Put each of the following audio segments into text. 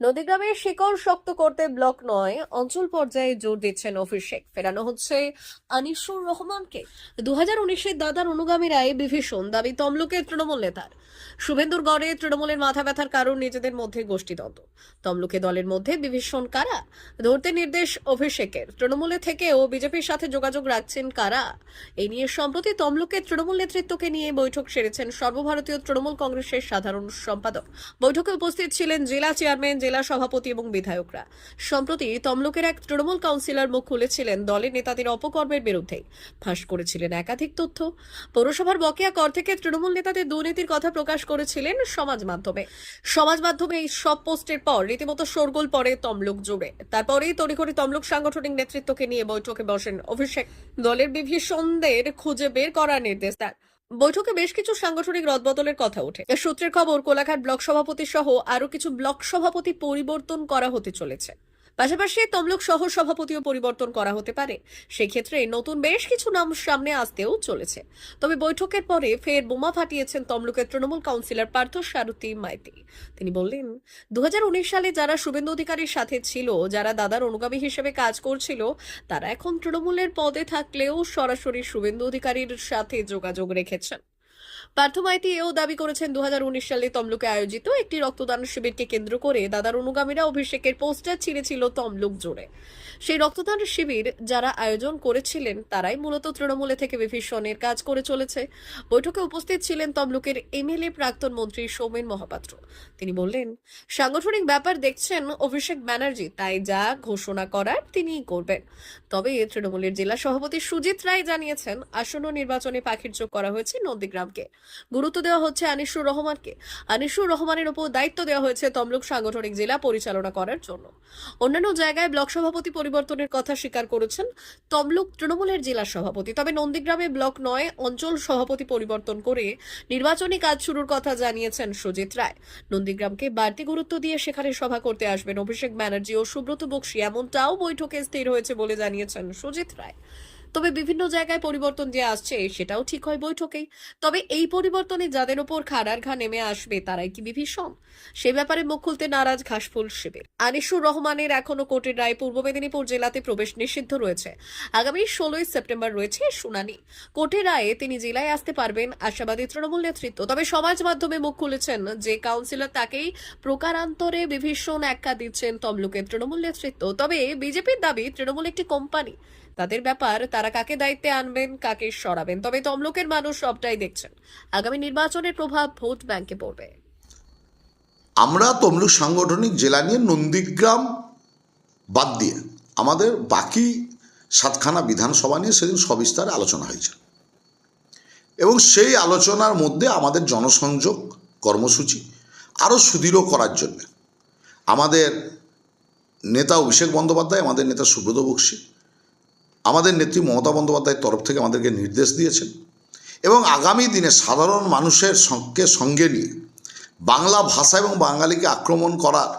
নদীগ্রামের শিকড় শক্ত করতে ব্লক নয়, অঞ্চল পর্যায়ে জোর দিচ্ছেন অভিষেক ফেরানো হচ্ছে আনিসুর রহমানকে। দু হাজার উনিশের দাদার অনুগামীরাই বিভীষণ, দাবি তমলুকের তৃণমূল নেতার। শুভেন্দুর গড়ে তৃণমূলের মাথা ব্যথার কারণ নিজেদের মধ্যে গোষ্ঠীদ্বন্দ্ব তমলুকে দলের মধ্যে বিভীষণ কারা? ধরতে নির্দেশ অভিষেকের তৃণমূলে থেকেও বিজেপির সাথে যোগাযোগ রাখছেন কারা? এই নিয়ে সম্প্রতি তমলুকের তৃণমূল নেতৃত্বকে নিয়ে বৈঠক সেরেছেন সর্বভারতীয় তৃণমূল কংগ্রেসের সাধারণ সম্পাদক। বৈঠকে উপস্থিত ছিলেন জেলা চেয়ারম্যান জেলা সভাপতি এবং বিধায়করা। সম্প্রতি তমলুকের এক তৃণমূল কাউন্সিলর মুখ খুলেছিলেন দলের নেতাদের অপকর্মের বিরুদ্ধে। ফাঁস করেছিলেন একাধিক তথ্য। পৌরসভার বকেয়া কর থেকে তৃণমূল নেতাদের দুর্নীতির কথা প্রকাশ করেছিলেন সমাজ মাধ্যমে। সমাজ মাধ্যমে এই সব পোস্টের পর রীতিমতো শোরগোল পড়ে তমলুক জুড়ে। তারপরেই তড়িঘড়ি তমলুক সাংগঠনিক নেতৃত্বকে নিয়ে বৈঠকে বসেন অভিষেক। দলের বিভীষণদের খুঁজে বের করার নির্দেশ দেন। বৈঠকে বেশ কিছু সাংগঠনিক রদবদলের কথা ওঠে। সূত্রের খবর, কোলাঘাট ব্লক সভাপতি সহ আরও কিছু ব্লক সভাপতি পরিবর্তন করা হতে চলেছে। পাশাপাশি তমলুক শহর সভাপতিও পরিবর্তন করা হতে পারে। সেক্ষেত্রে নতুন বেশ কিছু নাম সামনে আসতেও চলেছে। তবে বৈঠকের পরে ফের বোমা ফাটিয়েছেন তমলুকের তৃণমূল কাউন্সিলর পার্থ সারথী মাইতি। তিনি বললেন দু হাজার উনিশ সালে যারা শুভেন্দু অধিকারীর সাথে ছিল, যারা দাদার অনুগামী হিসেবে কাজ করছিল, তারা এখন তৃণমূলের পদে থাকলেও সরাসরি শুভেন্দু অধিকারীর সাথে যোগাযোগ রেখেছেন। পার্থ মাইতি এও দাবি করেছেন দু হাজার উনিশ সালে তমলুকে আয়োজিত একটি রক্তদান শিবিরকে কেন্দ্র করে দাদার অনুগামীরা অভিষেকের পোস্টার ছিঁড়েছিল তমলুক জুড়ে। সেই রক্তদান শিবির যারা আয়োজন করেছিলেন, তারাই মূলত তৃণমূলে থেকে বিভীষণের কাজ করে চলেছে। বৈঠকে উপস্থিত ছিলেন তমলুকের এমএলএ প্রাক্তন মন্ত্রী সৌমেন মহাপাত্র। তিনি বললেন, সাংগঠনিক ব্যাপার দেখছেন অভিষেক ব্যানার্জি, তাই যা ঘোষণা করার তিনিই করবেন। তবে তৃণমূলের জেলা সভাপতি সুজিত রায় জানিয়েছেন, আসন্ন নির্বাচনে পাখির চোখ করা হয়েছে নন্দীগ্রামকে। গুরুত্ব দেওয়া হচ্ছে আনিসুর রহমানকে। আনিসুর রহমানের ওপর দায়িত্ব দেওয়া হয়েছে তমলুক সাংগঠনিক জেলা পরিচালনা করার জন্য। অন্যান্য জায়গায় ব্লক সভাপতি পরিবর্তনের কথা স্বীকার করেছেন তমলুক তৃণমূলের জেলা সভাপতি। তবে নন্দীগ্রামে ব্লক নয়, অঞ্চল সভাপতি পরিবর্তন করে নির্বাচনী কাজ শুরুর কথা জানিয়েছেন সুজিত রায়। নন্দীগ্রামকে বাড়তি গুরুত্ব দিয়ে সেখানে সভা করতে আসবেন অভিষেক ব্যানার্জি ও সুব্রত বক্সি। এমনটাও বৈঠকে স্থির হয়েছে বলে জানিয়েছেন সুজিত রায়। তবে বিভিন্ন জায়গায় পরিবর্তন যে আসছে সেটাও ঠিক হয় বৈঠকেই। তবে এই পরিবর্তনে যাদের ওপর খাড়ার ঘা নেমে আসবে, তারাই কি বিভীষণ? সে ব্যাপারে মুখ খুলতে নারাজ ঘাসফুল শিবির। আনিসুর রহমানের এখনও কোর্টের রায় পূর্ব মেদিনীপুর জেলাতে প্রবেশ নিষিদ্ধ রয়েছে। আগামী ষোলোই সেপ্টেম্বর রয়েছে শুনানি। কোর্টের রায়ে তিনি জেলায় আসতে পারবেন আশাবাদী তৃণমূল নেতৃত্ব। তবে সমাজ মাধ্যমে মুখ খুলেছেন যে কাউন্সিলর তাকেই প্রকারান্তরে বিভীষণ একা দিচ্ছেন তমলুকের তৃণমূল নেতৃত্ব। তবে বিজেপির দাবি, তৃণমূল একটি কোম্পানি তাদের ব্যাপার তারা কাকে দায়িত্বে আনবেন, কাকে সরাবেন, তবে তমলুকের মানুষ সবটাই দেখছেন। আগামী নির্বাচনের প্রভাব ভোট ব্যাংকে পড়বে। আমরা তমলুক সাংগঠনিক জেলা নিয়ে নন্দীগ্রাম বাদ দিয়ে আমাদের বাকি সাতখানা বিধানসভা নিয়ে সেদিন সবিস্তারে আলোচনা হয়েছে। এবং সেই আলোচনার মধ্যে আমাদের জনসংযোগ কর্মসূচি আরও সুদৃঢ় করার জন্য আমাদের নেতা অভিষেক বন্দ্যোপাধ্যায়, আমাদের নেতা সুব্রত বক্সী আমাদের নেত্রী মমতা বন্দ্যোপাধ্যায়ের তরফ থেকে আমাদেরকে নির্দেশ দিয়েছেন এবং আগামী দিনে সাধারণ মানুষের সঙ্গে সঙ্গে নিয়ে বাংলা ভাষা এবং বাঙালিকে আক্রমণ করার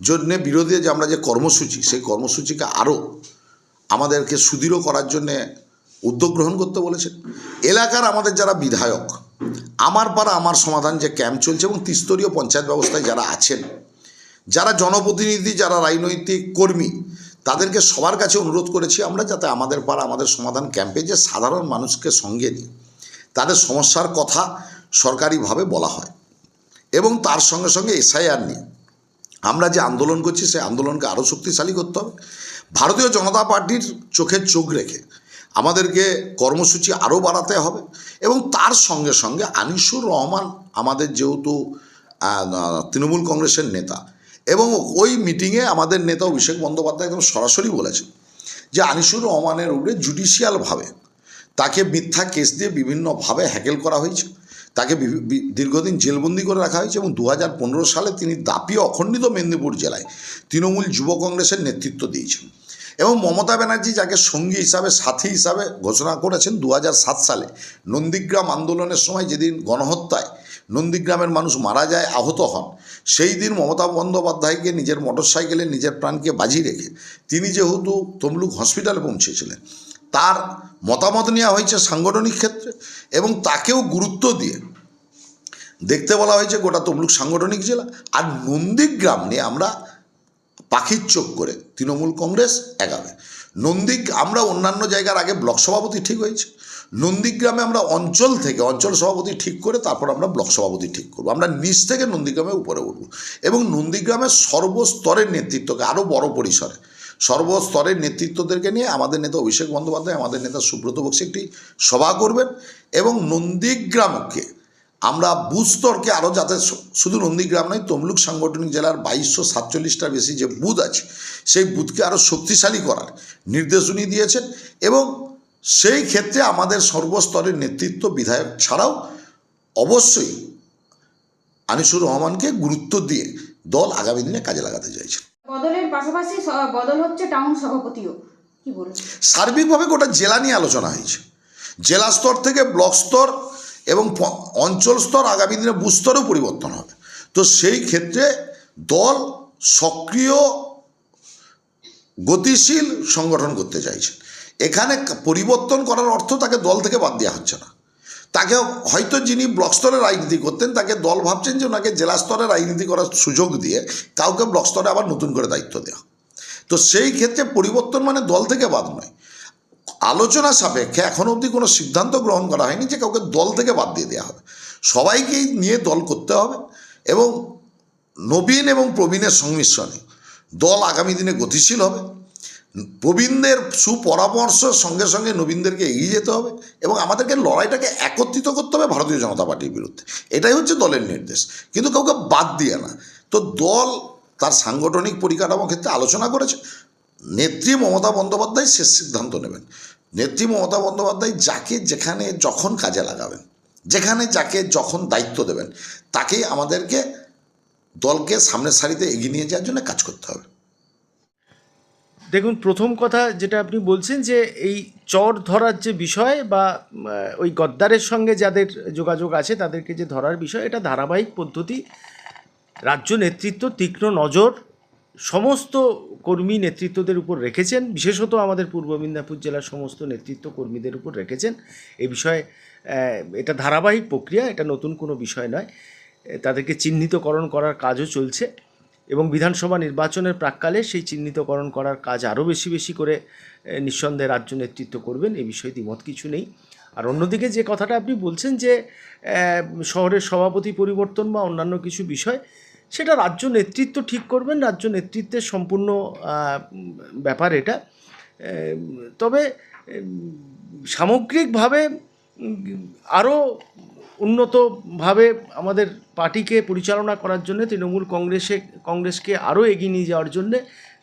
জন্যে বিরোধী যে আমরা যে কর্মসূচি, সেই কর্মসূচিকে আরও আমাদেরকে সুদৃঢ় করার জন্যে উদ্যোগ গ্রহণ করতে বলেছেন। এলাকার আমাদের যারা বিধায়ক, আমার পাড়া আমার সমাধান যে ক্যাম্প চলছে এবং ত্রিস্তরীয় পঞ্চায়েত ব্যবস্থায় যারা আছেন, যারা জনপ্রতিনিধি, যারা রাজনৈতিক কর্মী তাদেরকে সবার কাছে অনুরোধ করেছি আমরা যাতে আমাদের পাড়া, আমাদের সমাধান ক্যাম্পে যে সাধারণ মানুষকে সঙ্গে নিয়ে তাদের সমস্যার কথা সরকারিভাবে বলা হয় এবং তার সঙ্গে সঙ্গে এসআইআর নিয়ে। আমরা যে আন্দোলন করছি, সেই আন্দোলনকে আরও শক্তিশালী করতে হবে। ভারতীয় জনতা পার্টির চোখের চোখ রেখে আমাদেরকে কর্মসূচি আরও বাড়াতে হবে এবং তার সঙ্গে সঙ্গে আনিসুর রহমান আমাদের যেহেতু তৃণমূল কংগ্রেসের নেতা এবং ওই মিটিংয়ে আমাদের নেতা অভিষেক বন্দ্যোপাধ্যায় একদম সরাসরি বলেছেন যে আনিসুর রহমানের উপরে জুডিশিয়ালভাবে তাকে মিথ্যা কেস দিয়ে বিভিন্নভাবে হ্যাকেল করা হয়েছে। তাকে দীর্ঘদিন জেলবন্দি করে রাখা হয়েছে এবং দু হাজার পনেরো সালে তিনি দাপিয়ে অখণ্ডিত মেদিনীপুর জেলায় তৃণমূল যুব কংগ্রেসের নেতৃত্ব দিয়েছেন। এবং মমতা ব্যানার্জি যাকে সঙ্গী হিসাবে, সাথী হিসাবে ঘোষণা করেছেন দু সালে। নন্দীগ্রাম আন্দোলনের সময় যেদিন গণহত্যায় নন্দীগ্রামের মানুষ মারা যায়, আহত হন, সেই দিন মমতা বন্দ্যোপাধ্যায়কে নিজের মোটরসাইকেলে নিজের প্রাণকে বাজি রেখে তিনি যেহেতু তমলুক হসপিটালে পৌঁছেছিলেন, তার মতামত নেওয়া হয়েছে সাংগঠনিক ক্ষেত্রে এবং তাকেও গুরুত্ব দিয়ে দেখতে বলা হয়েছে গোটা তমলুক সাংগঠনিক জেলা। আর নন্দীগ্রাম নিয়ে আমরা পাখির চোখ করে তৃণমূল কংগ্রেস এগাবে। নন্দী আমরা অন্যান্য জায়গার আগে ব্লক সভাপতি ঠিক হয়েছে। নন্দীগ্রামে আমরা অঞ্চল থেকে অঞ্চল সভাপতি ঠিক করে তারপর আমরা ব্লক সভাপতি ঠিক করব। আমরা নিচ থেকে নন্দীগ্রামে উপরে উঠব। এবং নন্দীগ্রামের সর্বস্তরের নেতৃত্বকে আরও বড় পরিসরে, সর্বস্তরের নেতৃত্বদেরকে নিয়ে আমাদের নেতা অভিষেক বন্দ্যোপাধ্যায়, আমাদের নেতা সুব্রত বক্সি একটি সভা করবেন এবং নন্দীগ্রামকে আমরা বুস্তরকে আরও যাতে শুধু নন্দীগ্রাম নয় তমলুক সাংগঠনিক জেলার বাইশশো সাতচল্লিশটার বেশি যে বুথ আছে সেই বুথকে আরও শক্তিশালী করার নির্দেশ উনি দিয়েছেন এবং সেই ক্ষেত্রে আমাদের সর্বস্তরের নেতৃত্ব বিধায়ক ছাড়াও অবশ্যই আনিসুর রহমানকে গুরুত্ব দিয়ে দল আগামী দিনে কাজে লাগাতে চাইছেন। বদলের পাশাপাশি বদল হচ্ছে টাউন সভাপতিও। কি বলুন? সার্বিকভাবে গোটা জেলা নিয়ে আলোচনা হয়েছে। জেলা স্তর থেকে ব্লক স্তর এবং অঞ্চল স্তর আগামী দিনে বুথ স্তরেও পরিবর্তন হবে। তো সেই ক্ষেত্রে দল সক্রিয়, গতিশীল সংগঠন করতে চাইছে। এখানে পরিবর্তন করার অর্থ তাকে দল থেকে বাদ দেওয়া হচ্ছে না। তাকে হয়তো যিনি ব্লক স্তরে রাজনীতি করতেন, তাকে দল ভাবছেন যে ওনাকে জেলা স্তরে রাজনীতি করার সুযোগ দিয়ে কাউকে ব্লক স্তরে আবার নতুন করে দায়িত্ব দেওয়া। তো সেই ক্ষেত্রে পরিবর্তন মানে দল থেকে বাদ নয়। আলোচনা সাপেক্ষে এখনও অবধি কোনো সিদ্ধান্ত গ্রহণ করা হয়নি যে কাউকে দল থেকে বাদ দিয়ে দেওয়া হবে। সবাইকেই নিয়ে দল করতে হবে এবং নবীন এবং প্রবীণের সংমিশ্রণে দল আগামী দিনে গতিশীল হবে। প্রবীণদের সুপরামর্শের সঙ্গে সঙ্গে নবীনদেরকে এগিয়ে যেতে হবে এবং আমাদেরকে লড়াইটাকে একত্রিত করতে হবে ভারতীয় জনতা পার্টির বিরুদ্ধে। এটাই হচ্ছে দলের নির্দেশ। কিন্তু কাউকে বাদ দিয়ে না। তো দল তার সাংগঠনিক পরিকাঠামো ক্ষেত্রে আলোচনা করেছে। নেত্রী মমতা বন্দ্যোপাধ্যায় শেষ সিদ্ধান্ত নেবেন। নেত্রী মমতা বন্দ্যোপাধ্যায় যাকে যেখানে যখন কাজে লাগাবেন, যেখানে যাকে যখন দায়িত্ব দেবেন, তাকেই আমাদেরকে দলকে সামনের সারিতে এগিয়ে নিয়ে যাওয়ার জন্য কাজ করতে হবে। দেখুন, প্রথম কথা যেটা আপনি বলছেন যে এই চর ধরার যে বিষয় বা ওই গদ্দারের সঙ্গে যাদের যোগাযোগ আছে তাদেরকে যে ধরার বিষয়, এটা ধারাবাহিক পদ্ধতি। রাজ্য নেতৃত্ব তীক্ষ্ণ নজর সমস্ত কর্মী নেতৃত্বদের উপর রেখেছেন, বিশেষত আমাদের পূর্ব মেদিনীপুর জেলার সমস্ত নেতৃত্ব কর্মীদের উপর রেখেছেন। এ বিষয়ে এটা ধারাবাহিক প্রক্রিয়া, এটা নতুন কোনো বিষয় নয়। তাদেরকে চিহ্নিতকরণ করার কাজও চলছে এবং বিধানসভা নির্বাচনের প্রাককালে সেই চিহ্নিতকরণ করার কাজ আরও বেশি বেশি করে নিঃসন্দেহে রাজ্য নেতৃত্ব করবেন। এ বিষয়ে দ্বিমত কিছু নেই। আর অন্যদিকে যে কথাটা আপনি বলছেন যে শহরের সভাপতি পরিবর্তন বা অন্যান্য কিছু বিষয় সেটা রাজ্য নেতৃত্ব ঠিক করবেন, রাজ্য নেতৃত্বের সম্পূর্ণ ব্যাপার এটা। তবে সামগ্রিকভাবে আরও উন্নতভাবে আমাদের পার্টিকে পরিচালনা করার জন্য, তৃণমূল কংগ্রেসে, কংগ্রেসকে আরও এগিয়ে নিয়ে যাওয়ার জন্য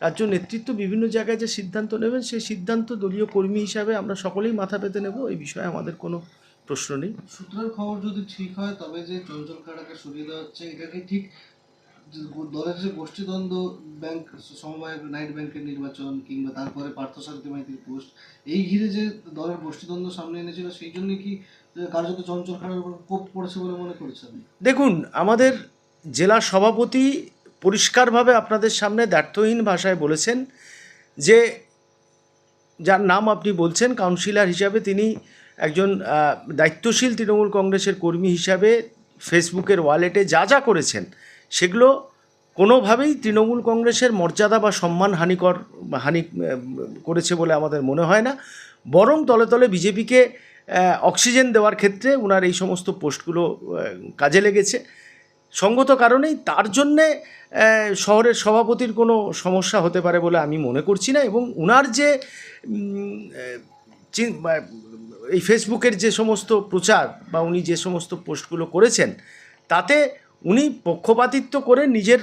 রাজ্য নেতৃত্ব বিভিন্ন জায়গায় যে সিদ্ধান্ত নেবেন, সেই সিদ্ধান্ত দলীয় কর্মী হিসাবে আমরা সকলেই মাথা পেতে নেব, এই বিষয়ে আমাদের কোনো প্রশ্ন নেই। সূত্রের খবর যদি ঠিক হয়, তবে যে চঞ্চল কাটাকে সরিয়ে দেওয়া হচ্ছে, এটা কি ঠিক? দলের যে গোষ্ঠীদ্বন্দ্ব ব্যাংক সমবায় নাইট ব্যাংকের নির্বাচন কিংবা তারপরে পার্থসারথী মাইতির পোস্ট এই ঘিরে যে দলের গোষ্ঠীদ্বন্দ্ব সামনে এনেছিল, সেই জন্য কি কার্যত চঞ্চল কাটার উপর কোপ পড়েছে বলে মনে করছেন দেখুন, আমাদের জেলা সভাপতি পরিষ্কারভাবে আপনাদের সামনে দ্ব্যর্থহীন ভাষায় বলেছেন যে, যার নাম আপনি বলছেন, কাউন্সিলর হিসাবে তিনি একজন দায়িত্বশীল তৃণমূল কংগ্রেসের কর্মী হিসাবে ফেসবুকের ওয়ালেটে যা যা করেছেন সেগুলো কোনোভাবেই তৃণমূল কংগ্রেসের মর্যাদা বা সম্মান হানিকর হানি করেছে বলে আমাদের মনে হয় না। বরং তলে তলে বিজেপিকে অক্সিজেন দেওয়ার ক্ষেত্রে ওনার এই সমস্ত পোস্টগুলো কাজে লেগেছে। সঙ্গত কারণেই তার জন্যে শহরের সভাপতির কোনো সমস্যা হতে পারে বলে আমি মনে করছি না এবং ওনার যে এই ফেসবুকের যে সমস্ত প্রচার বা উনি যে সমস্ত পোস্টগুলো করেছেন, তাতে উনি পক্ষপাতিত্ব করে নিজের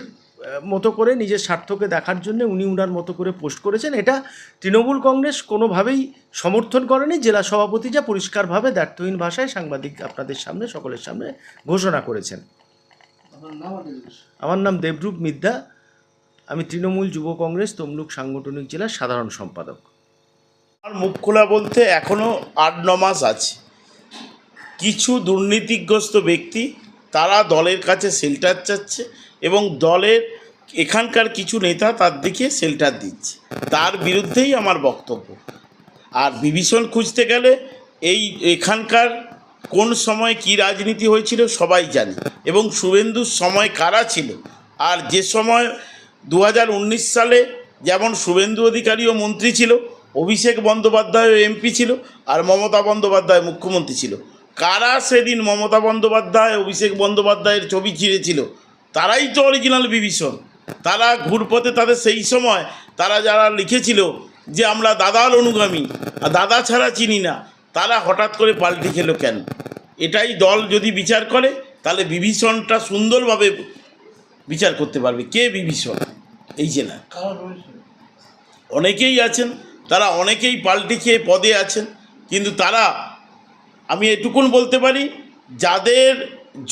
মতো করে নিজের স্বার্থকে দেখার জন্য উনি উনার মতো করে পোস্ট করেছেন। এটা তৃণমূল কংগ্রেস কোনোভাবেই সমর্থন করেনি। জেলা সভাপতি যা পরিষ্কারভাবে দ্ব্যর্থহীন ভাষায় সাংবাদিক আপনাদের সামনে সকলের সামনে ঘোষণা করেছেন। আর আমার নাম দেবরূপ মিদ্যা। আমি তৃণমূল যুব কংগ্রেস তমলুক সাংগঠনিক জেলার সাধারণ সম্পাদক। আমার মুখ খোলা বলতে এখনও আট ন মাস আছে। কিছু দুর্নীতিগ্রস্ত ব্যক্তি তারা দলের কাছে শেল্টার চাচ্ছে এবং দলের এখানকার কিছু নেতা তার দিকে শেল্টার দিচ্ছে। তার বিরুদ্ধেই আমার বক্তব্য। আর বিভীষণ খুঁজতে গেলে এই এখানকার কোন সময় কি রাজনীতি হয়েছিল সবাই জানে এবং শুভেন্দুর সময় কারা ছিল। আর যে সময় দু হাজার উনিশ সালে যেমন শুভেন্দু অধিকারীও মন্ত্রী ছিল, অভিষেক বন্দ্যোপাধ্যায়ও এমপি ছিল, আর মমতা বন্দ্যোপাধ্যায় মুখ্যমন্ত্রী ছিল। কারা সেদিন মমতা বন্দ্যোপাধ্যায়, অভিষেক বন্দ্যোপাধ্যায়ের ছবি ছিঁড়েছিল? তারাই তো অরিজিনাল বিভীষণ। তারা ঘুরপথে তাদের সেই সময় তারা যারা লিখেছিল যে আমরা দাদার অনুগামী, আর দাদা ছাড়া চিনি না, তারা হঠাৎ করে পাল্টে খেলো কেন? এটাই দল যদি বিচার করে, তাহলে বিভীষণটা সুন্দরভাবে বিচার করতে পারবে। কে বিভীষণ? এই না। অনেকেই আছেন, তারা অনেকেই পাল্টে খেয়ে পদে আছেন, কিন্তু তারা আমি এটুকুন বলতে পারি, যাদের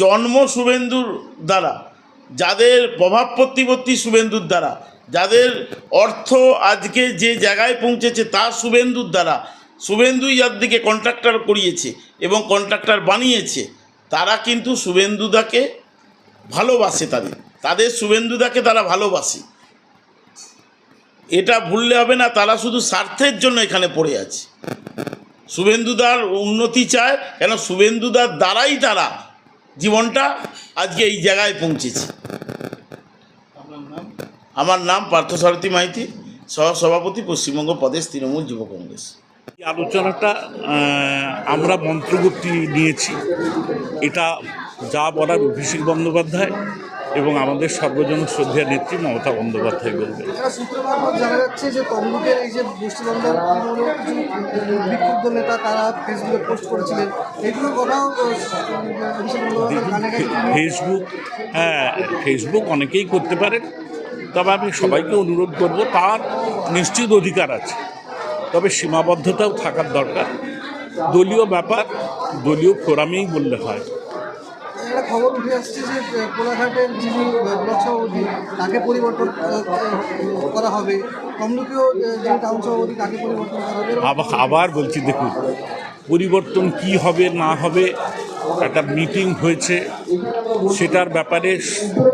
জন্ম শুভেন্দুর দ্বারা, যাদের প্রভাব প্রতিপত্তি শুভেন্দুর দ্বারা, যাদের অর্থ আজকে যে জায়গায় পৌঁছেছে তা শুভেন্দুর দ্বারা, শুভেন্দুই যার দিকে কন্ট্রাক্টর করিয়েছে এবং কন্ট্রাক্টর বানিয়েছে, তারা কিন্তু শুভেন্দুদাকে ভালোবাসে তাদের তাদের শুভেন্দুদাকে তারা ভালোবাসে। এটা ভুললে হবে না, তারা শুধু স্বার্থের জন্য এখানে পড়ে আছে। শুভেন্দুদার উন্নতি চায় কেন শুভেন্দুদার দ্বারাই তারা জীবনটা আজকে এই জায়গায় পৌঁছেছে। আমার নাম পার্থসারথী মাইতি সহসভাপতি পশ্চিমবঙ্গ প্রদেশ তৃণমূল যুব কংগ্রেস। এই আলোচনাটা আমরা মন্ত্রগতি নিয়েছি। এটা যা বলার অভিষেক বন্দ্যোপাধ্যায় এবং আমাদের সর্বজন শ্রদ্ধেয় নেত্রী মমতা বন্দ্যোপাধ্যায় বলবেন। জানা যাচ্ছে যে তমলুকের এই যে বিক্ষুব্ধ নেতা তারা পোস্ট করেছিলেন। কথাও ফেসবুক হ্যাঁ ফেসবুক অনেকেই করতে পারেন। তবে আমি সবাইকে অনুরোধ করব তার নিশ্চিত অধিকার আছে। তবে সীমাবদ্ধতাও থাকার দরকার। দলীয় ব্যাপার দলীয় ফোরামেই বললে হয়। একটা খবর উঠে আসছে যে কোলাঘাটের যিনি ব্লক সভাপতি তাকে পরিবর্তন করা হবে। আহ, যিনি টাউন সভাপতি তাকে পরিবর্তন করা হবে। আবার বলছি দেখুন। পরিবর্তন কি হবে না হবে একটা মিটিং হয়েছে সেটার ব্যাপারে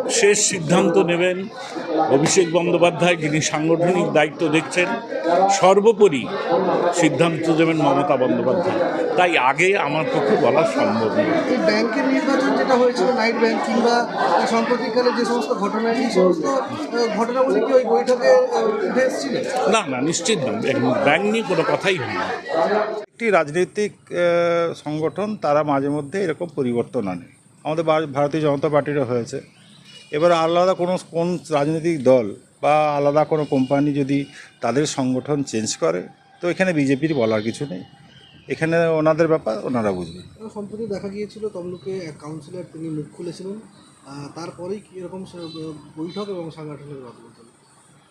শেষ সিদ্ধান্ত নেবেন অভিষেক বন্দ্যোপাধ্যায় যিনি সাংগঠনিক দায়িত্ব দেখছেন। সর্বোপরি সিদ্ধান্ত দেবেন মমতা বন্দ্যোপাধ্যায়। তাই আগে আমার পক্ষে বলা সম্ভব নয়। ব্যাংকের নির্বাচন যেটা হয়েছিল নাইট ব্যাংক কিংবা সাম্প্রতিককালে যে সমস্ত ঘটনা এই সমস্ত ঘটনাগুলি কি ওই বৈঠকে না না নিশ্চিত না ব্যাংক- ব্যাংক নিয়ে কোনো কথাই হয়নি একটি রাজনৈতিক সংগঠন তারা মাঝে মধ্যে এরকম পরিবর্তন আনে। আমাদের ভারতীয় জনতা পার্টিরও হয়েছে। এবার আলাদা কোনো, কোন রাজনৈতিক দল বা আলাদা কোনো কোম্পানি যদি তাদের সংগঠন চেঞ্জ করে, তো এখানে বিজেপির বলার কিছু নেই। এখানে ওনাদের ব্যাপার, ওনারা বুঝবে সম্প্রতি দেখা গিয়েছিল তমলুকে এক কাউন্সিলর তিনি মুখ খুলেছিলেন। তারপরেই কি এরকম বৈঠক এবং সাংগঠনিক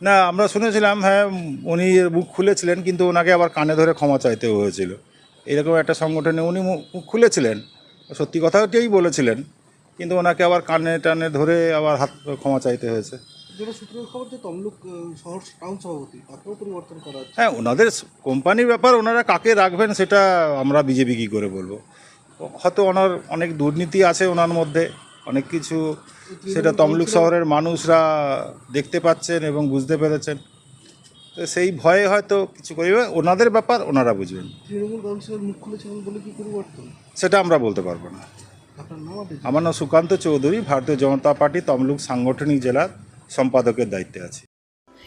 না আমরা শুনেছিলাম হ্যাঁ উনি মুখ খুলেছিলেন কিন্তু ওনাকে আবার কানে ধরে ক্ষমা চাইতেও হয়েছিল। এরকম একটা সংগঠনে উনি মুখ খুলেছিলেন সত্যি কথাটাই বলেছিলেন কিন্তু ওনাকে আবার কানে টানে ধরে আবার হাত ক্ষমা চাইতে হয়েছে। হ্যাঁ ওনাদের কোম্পানির ব্যাপার ওনারা কাকে রাখবেন সেটা আমরা বিজেপি কী করে বলব? হয়তো ওনার অনেক দুর্নীতি আছে ওনার মধ্যে অনেক কিছু সেটা তমলুক শহরের মানুষরা দেখতে পাচ্ছেন এবং বুঝতে পেরেছেন। তো সেই ভয়ে হয়তো কিছু করবে ওনাদের ব্যাপার ওনারা বুঝবেন। তৃণমূল কাউন্সিলর মুখ খুলেছিলেন বলে কি পরিবর্তন? সেটা আমরা বলতে পারব না। আমার নাম সুকান্ত চৌধুরী ভারতীয় জনতা পার্টি তমলুক সাংগঠনিক জেলার সম্পাদকের দায়িত্বে আছি।